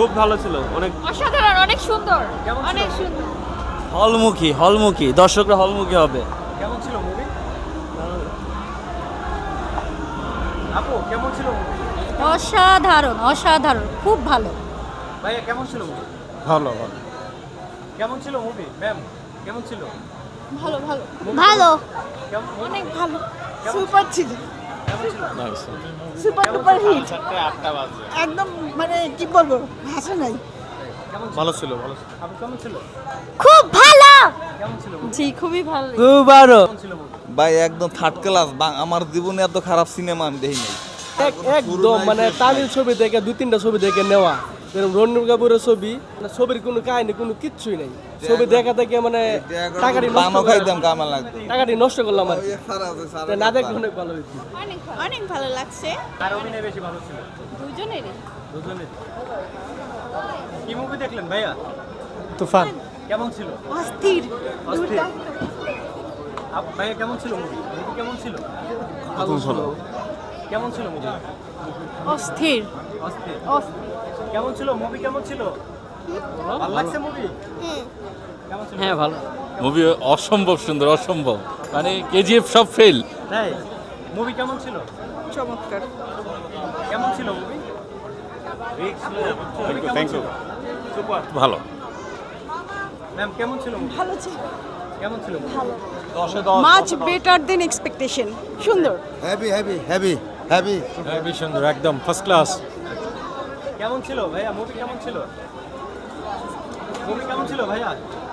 খুব ভালো ছিল অনেক অসাধারণ অনেক সুন্দর কেমন অনেক সুন্দর। হলমুখী হলমুখী দর্শকরা হলমুখী হবে। কেমন ছিল মুভি আপু কেমন ছিল মুভি অসাধারণ অসাধারণ খুব ভালো। ভাইয়া কেমন ছিল মুভি ভালো ভালো। কেমন ছিল মুভি ম্যাম কেমন ছিল? ভালো ভালো। ভালো। কেমন অনেক ভালো। কেমন সুপার ছিল। Super duper hit. একদম মানে কি বলব ভাষা নাই। ভালো ছিল ভালো ছিল। আপু কেমন ছিল? খুব ভালো! কেমন ছিল movie? জি খুবই ভালো খুব আরও কেমন ছিল মুভি ভাই একদম থার্ড ক্লাস আমার জীবনে এত খারাপ সিনেমা আমি দেখি নাই একদম মানে তামিল ছবি থেকে দুই তিনটা ছবি দেখে নেওয়া। যেরকম রণবীর কাপুরের ছবি মানে ছবির কোনো কাহিনী কোনো কিচ্ছুই নাই। ছবি দেখা থেকে মানে টাকাটি করে- খাইতাম কামা লাগতো টাকাটি নষ্ট করলাম আর কি। না দেখলে অনেক ভালো হয়েছে অনেক অনেক ভালো লাগছে। আর অভিনয় বেশি ভালো ছিল? দুজনেরই। দুজনের কি মুভি দেখলেন ভাইয়া? তুফান। কেমন ছিল? অস্থির অস্থির। আপু ভাইয়া কেমন ছিল মুভি মুভি কেমন ছিল? কেমন ছিল মুভি অস্থির। অস্থির। অস্থির। কেমন ছিল? মুভি কেমন ছিল? ভালো লাগছে মুভি হ্যাঁ ভালো। মুভি অসম্ভব সুন্দর অসম্ভব। মানে কেজিএফ সব ফেল তাই? মুভি কেমন ছিল? চমৎকার। কেমন ছিল মুভি থ্যাংক ইউ সুপার। ভালো। ম্যাম কেমন ছিল ভালো ছিল। কেমন ছিল? মাচ বেটার দেন এক্সপেকটেশন সুন্দর। Heavy heavy heavy heavy heavy সুন্দর একদম ফার্স্ট ক্লাস কেমন ছিল ভাইয়া? মুভি কেমন ছিল? মুভি কেমন ছিল ভাইয়া?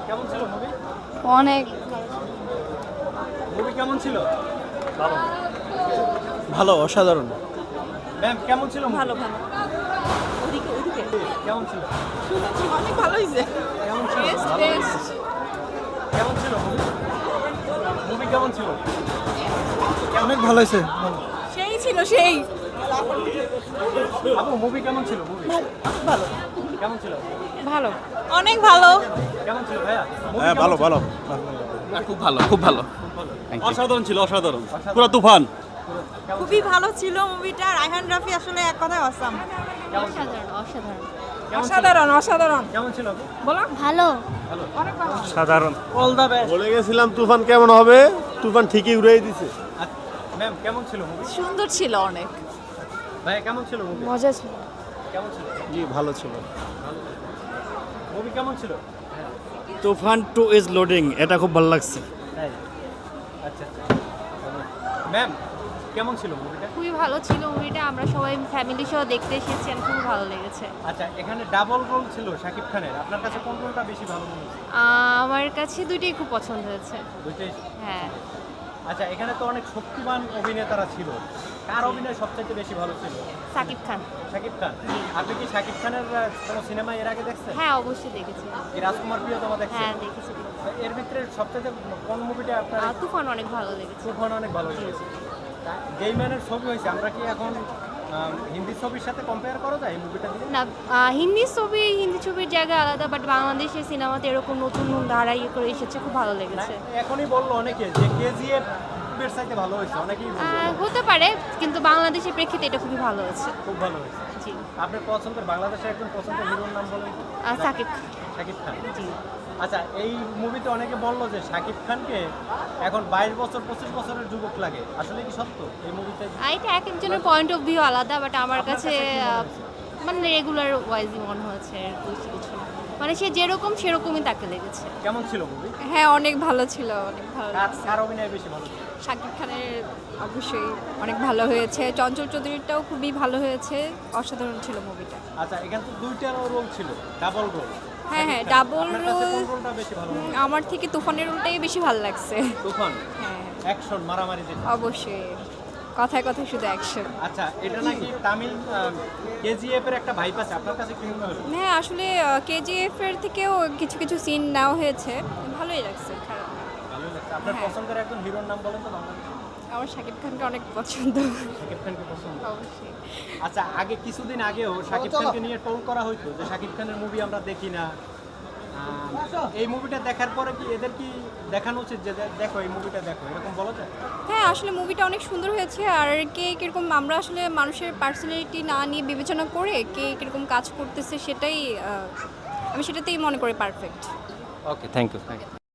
কেমন ছিল মুভি অনেক। মুভি কেমন ছিল? ভালো। অসাধারণ। ম্যাম কেমন ছিল ভালো ভালো। কেমন ছিল? অনেক ভালো হয়েছে কেমন ছিল? কেমন ছিল মুভি কেমন ছিল? অনেক ভালো হয়েছে সেই ছিল সেই। আপু মুভি কেমন ছিল মুভি ভালো। কেমন ছিল? ভালো। অনেক ভালো। কেমন ছিল ভাইয়া? হ্যাঁ ভালো ভালো। খুব ভালো খুব ভালো। অসাধারণ ছিল অসাধারণ। পুরো তুফান। খুবই ভালো ছিল মুভিটা। রায়হান রাফি আসলে এক কথায় অসাম অসাধারণ অসাধারণ। অসাধারণ অসাধারণ। কেমন ছিল? আপু? ভালো। সাধারণ। অল দ্য বেস্ট বলে গেছিলাম তুফান কেমন হবে? তুফান ঠিকই উড়িয়ে দিছে। ম্যাম কেমন ছিল মুভি? সুন্দর ছিল অনেক। ভাইয়া কেমন ছিল মুভি? মজা ছিল। কেমন ছিল? জি ভালো ছিল। মুভি কেমন ছিল? তুফান টু ইজ লোডিং এটা খুব ভালো লাগছে। তাই? আচ্ছা ম্যাম কেমন ছিল মুভিটা খুবই ভালো ছিল মুভিটা আমরা সবাই ফ্যামিলি সহ দেখতে এসেছি আর খুব ভালো লেগেছে। আচ্ছা এখানে ডাবল রোল ছিল শাকিব খানের। আপনার কাছে কোন রোলটা বেশি ভালো মনে হয়েছে আমার কাছে দুইটাই খুব পছন্দ হয়েছে। দুইটাই? হ্যাঁ। আচ্ছা এখানে তো অনেক শক্তিমান অভিনেতারা ছিল। কার অভিনয় সবচেয়ে বেশি ভালো ছিল? সাকিব খান। শাকিব খান? আপনি কি শাকিব খানের কোনো সিনেমা এর আগে দেখছেন? হ্যাঁ অবশ্যই দেখেছি। এই রাজকুমার প্রিয়তমা দেখছেন? হ্যাঁ দেখেছি এর ভিতরে সবচেয়ে কোন মুভিটা আপনার তুফান অনেক ভালো লেগেছে। তুফান অনেক ভালো লেগেছে। যেই ম্যানের ছবি হয়েছে আমরা কি এখন হিন্দি ছবির সাথে কম্পেয়ার করা যায় মুভিটা দিয়ে? না হিন্দি ছবি হিন্দি ছবির জায়গা আলাদা বাট বাংলাদেশের সিনেমাতে এরকম নতুন ধারা ইয়ে করে এসেছে খুব ভালো লেগেছে। এখনই বলল অনেকে যে কেজিএফ এর চাইতে ভালো হয়েছে? অনেকেই। হতে পারে কিন্তু বাংলাদেশের প্রেক্ষিতে এটা খুবই ভালো হয়েছে। খুব ভালো হয়েছে। জি। আপনার পছন্দের বাংলাদেশের একজন পছন্দের হিরোর নাম বলেন আর সাকিব। খান। জি। আচ্ছা এই মুভিতে অনেকে বলল যে শাকিব খানকে এখন বাইশ বছর পঁচিশ বছরের যুবক লাগে। আসলে কি সত্য এই মুভিতে? এটা এক একজনের পয়েন্ট অফ ভিউ আলাদা বাট আমার কাছে মনে রেগুলার ওয়াইজই মনে হয়েছে বেশি কিছু মানে সে যেরকম সেরকমই তাকে লেগেছে। কেমন ছিল মুভি হ্যাঁ অনেক ভালো ছিল অনেক ভালো কার অভিনয় বেশি ভালো শাকিব খানের অবশ্যই অনেক ভালো হয়েছে। চঞ্চল চৌধুরীরটাও খুবই ভালো হয়েছে। অসাধারণ ছিল মুভিটা আচ্ছা এখানে তো দুইটা রোল ছিল ডাবল রোল হ্যাঁ হ্যাঁ ডাবল কাছে রোল? আমার থেকে তুফানের রোলটাই বেশি ভালো লাগছে। তুফান? হ্যাঁ। অ্যাকশন মারামারি অবশ্যই। কথায় কথায় শুধু অ্যাকশন আচ্ছা এটা নাকি তামিল কেজিএফ এর একটা ভাইব আছে আপনার কাছে কি মনে হলো হ্যাঁ আসলে কেজিএফ এর থেকেও কিছু কিছু সিন নেওয়া হয়েছে। ভালোই লাগছে খারাপ না। লাগছে। আপনার হ্যাঁ। পছন্দের একজন হিরোর নাম বলেন তো আমার শাকিব খানকে অনেক পছন্দ। শাকিব খানকে পছন্দ। অবশ্যই। আচ্ছা আগে কিছুদিন আগেও শাকিব খানকে নিয়ে টোল করা হইতো যে শাকিব খানের মুভি আমরা দেখি না। এই মুভিটা দেখার পরে কি এদের কি দেখানো উচিত যে দেখো এই মুভিটা দেখো? এরকম বলা যায়? হ্যাঁ আসলে মুভিটা অনেক সুন্দর হয়েছে। আর কে কীরকম আমরা আসলে মানুষের পার্সোনালিটি না নিয়ে বিবেচনা করে কে কীরকম কাজ করতেছে সেটাই আমি সেটাতেই মনে করি perfect okay thank you thank you